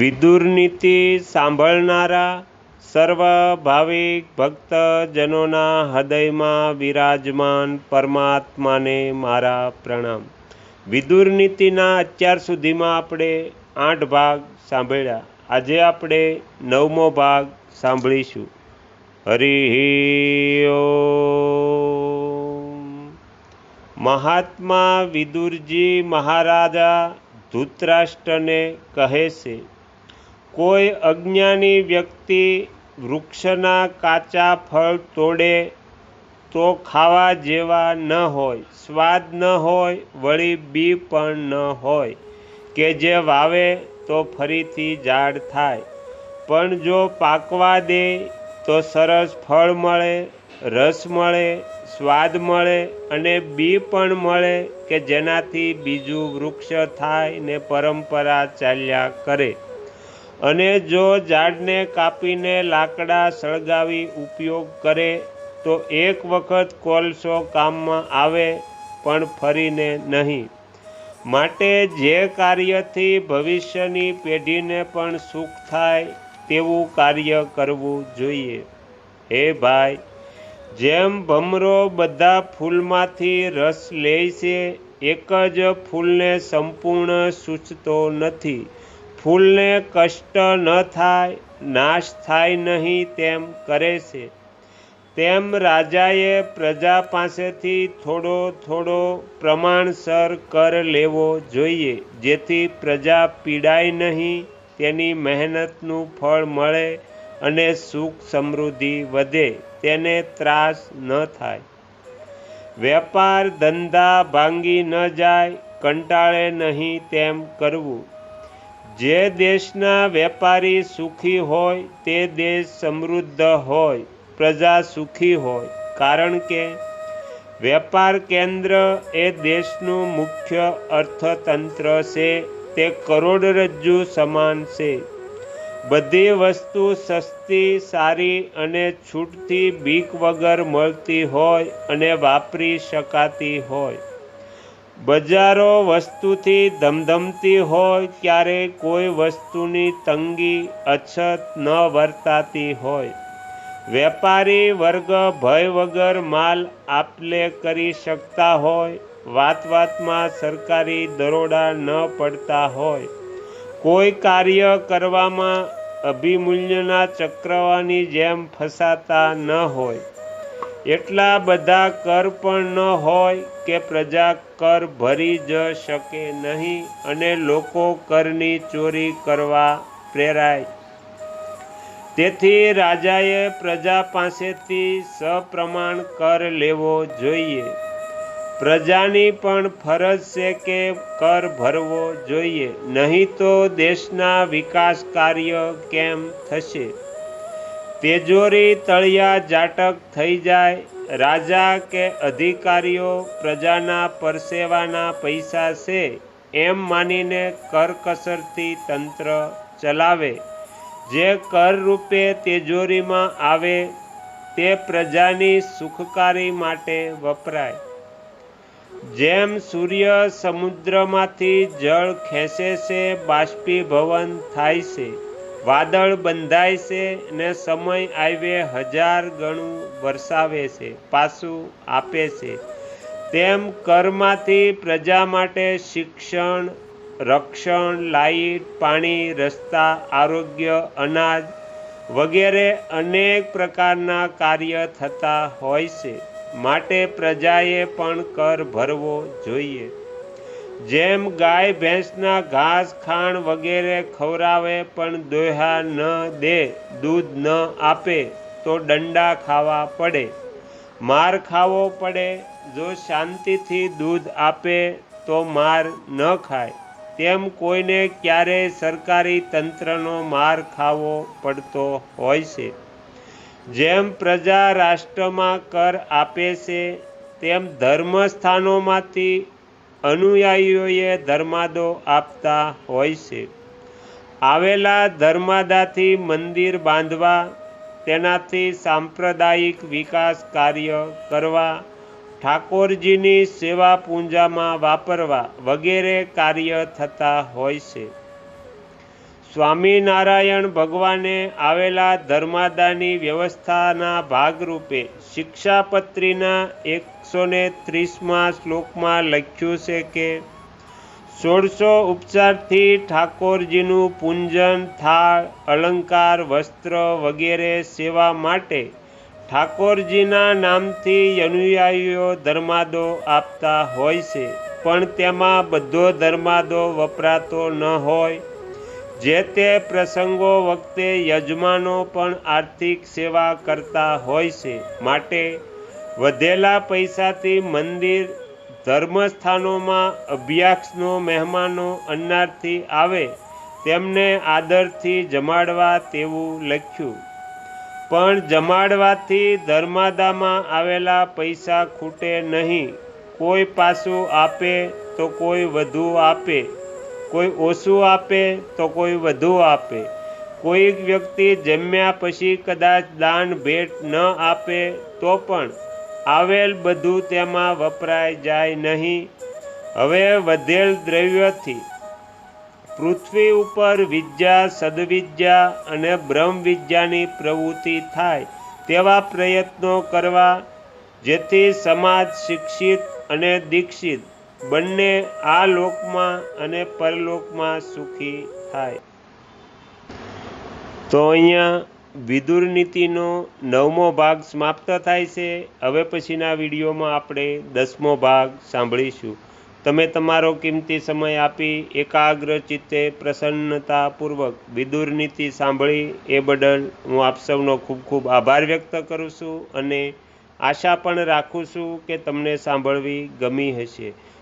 વિદુર નીતિ સાંભળનારા સર્વ ભાવિક ભક્તજનોના હૃદયમાં વિરાજમાન પરમાત્માને મારા પ્રણામ. વિદુર નીતિના અત્યાર સુધીમાં આપણે આઠ ભાગ સાંભળ્યા. આજે આપણે નવમો ભાગ સાંભળીશું. હરિ મહાત્મા વિદુરજી મહારાજા ધૃતરાષ્ટ્રને કહે છે કોઈ અજ્ઞાની વ્યક્તિ વૃક્ષના કાચા ફળ તોડે તો ખાવા જેવા ન હોય, સ્વાદ ન હોય, વળી બી પણ ન હોય. કે જે વાવે તો ફરીથી ઝાડ થાય. પણ જો પાકવા દે તો સરસ ફળ મળે, રસ મળે, સ્વાદ મળે અને બી પણ મળે કે જેનાથી બીજું વૃક્ષ થાય ને પરંપરા ચાલ્યા કરે. અને જો ઝાડને કાપીને લાકડા સળગાવી ઉપયોગ કરે, તો એક વખત કોલસો કામમાં આવે, પણ ફરીને નહીં. માટે જે કાર્યથી ભવિષ્યની પેઢીને પણ સુખ થાય, તેવું કાર્ય કરવું જોઈએ. હે ભાઈ, જેમ ભમરો બધા ફૂલમાંથી રસ લે છે, એક જ ફૂલને સંપૂર્ણ સૂચતો નથી. ફૂલને કષ્ટ ન થાય, નાશ થાય નહીં તેમ કરે છે. તેમ રાજાએ પ્રજા પાસેથી થોડો થોડો પ્રમાણસર કર લેવો જોઈએ, જેથી પ્રજા પીડાય નહીં, તેની મહેનતનું ફળ મળે અને સુખ સમૃદ્ધિ વધે, તેને ત્રાસ ન થાય. વેપાર ધંધા ભાંગી ન જાય, કંટાળે નહીં તેમ કરવું. જે દેશના વેપારી સુખી હોય તે દેશ સમૃદ્ધ હોય, પ્રજા સુખી હોય. કારણ કે વેપાર કેન્દ્ર એ દેશનું મુખ્ય અર્થતંત્ર છે, તે કરોડરજ્જુ સમાન છે. બધી વસ્તુ સસ્તી, સારી અને છૂટથી બીક વગર મળતી હોય અને વાપરી શકાતી હોય. બજારો વસ્તુથી ધમધમતી હોય ક્યારે કોઈ વસ્તુની તંગી અછત ન વર્તાતી હોય. વેપારી વર્ગ ભય વગર માલ આપલે કરી શકતા હોય વાત વાતમાં સરકારી દરોડા ન પડતા હોય. કોઈ કાર્ય કરવામાં અભિમૂલ્યના ચક્રવાની જેમ ફસાતા ન હોય. એટલા બધા કર પણ ન હોય કે પ્રજા કર ભરી જ શકે નહીં અને લોકો કરની ચોરી કરવા પ્રેરાય. તેથી રાજાએ પ્રજા પાસેથી સપ્રમાણ કર લેવો જોઈએ. પ્રજાની પણ ફરજ છે કે કર ભરવો જોઈએ, નહીં તો દેશના વિકાસ કાર્ય કેમ થશે? તેજોરી તળિયા જાટક થઈ જાય. રાજા કે અધિકારીઓ પ્રજાના પરસેવાના પૈસા છે એમ માનીને કરકસરથી તંત્ર ચલાવે. જે કર રૂપે તેજોરીમાં આવે, તે પ્રજાની સુખકારી માટે વપરાય. જેમ સૂર્ય સમુદ્રમાંથી જળ ખેંચે છે, બાષ્પીભવન થાય છે. વાદળ બંધાય છે ને સમય આવે હજાર ગણું વરસાવે છે, પાછું આપે છે. તેમ કરમાંથી પ્રજા માટે શિક્ષણ, રક્ષણ લાઈટ પાણી, રસ્તા, આરોગ્ય, અનાજ વગેરે અનેક પ્રકારના કાર્ય થતા હોય છે. માટે પ્રજાએ પણ કર ભરવો જોઈએ. જેમ ગાય ભેંસના ઘાસ ખાણ વગેરે ખવરાવે પણ દોહા ન દે, દૂધ ન આપે, તો દંડા ખાવા પડે. માર ખાવો પડે. જો શાંતિથી દૂધ આપે, તો માર ન ખાય. તેમ કોઈને ક્યારેય સરકારી તંત્રનો માર ખાવો પડતો હોય છે. જેમ પ્રજા રાષ્ટ્રમાં કર આપે છે, તેમ ધર્મસ્થાનોમાંથી અનુયાયીઓએ ધર્માદો આપતા હોય છે. આવેલા ધર્માદાથી મંદિર બાંધવા, તેનાથી સાંપ્રદાયિક વિકાસ કાર્ય કરવા, ઠાકોરજીની સેવા પૂજામાં વાપરવા વગેરે કાર્ય થતા હોય છે. સ્વામિનારાયણ ભગવાને આવેલા ધર્માદાની વ્યવસ્થાના ભાગરૂપે શિક્ષાપત્રીના એકસો ને ત્રીસમાં શ્લોકમાં લખ્યું છે કે, સોળસો ઉપચારથી ઠાકોરજીનું પૂંજન, થાળ, અલંકાર, વસ્ત્ર વગેરે સેવા માટે ઠાકોરજીના નામથી અનુયાયીઓ ધર્માદો આપતા હોય છે. પણ તેમાં બધો ધર્માદો વપરાતો ન હોય. જે તે પ્રસંગો વખતે યજમાનો પણ આર્થિક સેવા કરતા હોય છે. માટે વધેલા પૈસાથી મંદિર, ધર્મસ્થાનોમાં અભ્યાસનો મહેમાનો અન્નારથી આવે, તેમને આદરથી જમાડવા તેવું લખ્યું. પણ જમાડવાથી ધર્માદામાં આવેલા પૈસા ખૂટે નહીં. કોઈ પાછું આપે તો કોઈ વધુ આપે. કોઈ ઓછું આપે તો કોઈ વધુ આપે. કોઈક વ્યક્તિ જમ્યા પછી કદાચ દાન, ભેટ ન આપે તો પણ આવેલ બધું તેમાં વપરાય જાય નહીં. હવે વધેલ દ્રવ્યથી પૃથ્વી ઉપર વિદ્યા, સદવિદ્યા અને બ્રહ્મવિદ્યાની પ્રવૃત્તિ થાય તેવા પ્રયત્નો કરવા, જેથી સમાજ શિક્ષિત અને દીક્ષિત બંને આ લોકમાં અને પરલોકમાં સુખી થાય. તો અહીંયા વિદુર નીતિનો નવમો ભાગ સમાપ્ત થાય છે. હવે પછીના વિડીયોમાં આપણે દસમો ભાગ સાંભળીશું. તમે તમારો કિંમતી સમય આપી એકાગ્ર ચિત્તે પ્રસન્નતાપૂર્વક વિદુર નીતિ સાંભળી એ બદલ હું આપ સૌનો ખૂબ ખૂબ આભાર વ્યક્ત કરું છું અને આશા પણ રાખું છું કે તમને સાંભળવી ગમી હશે.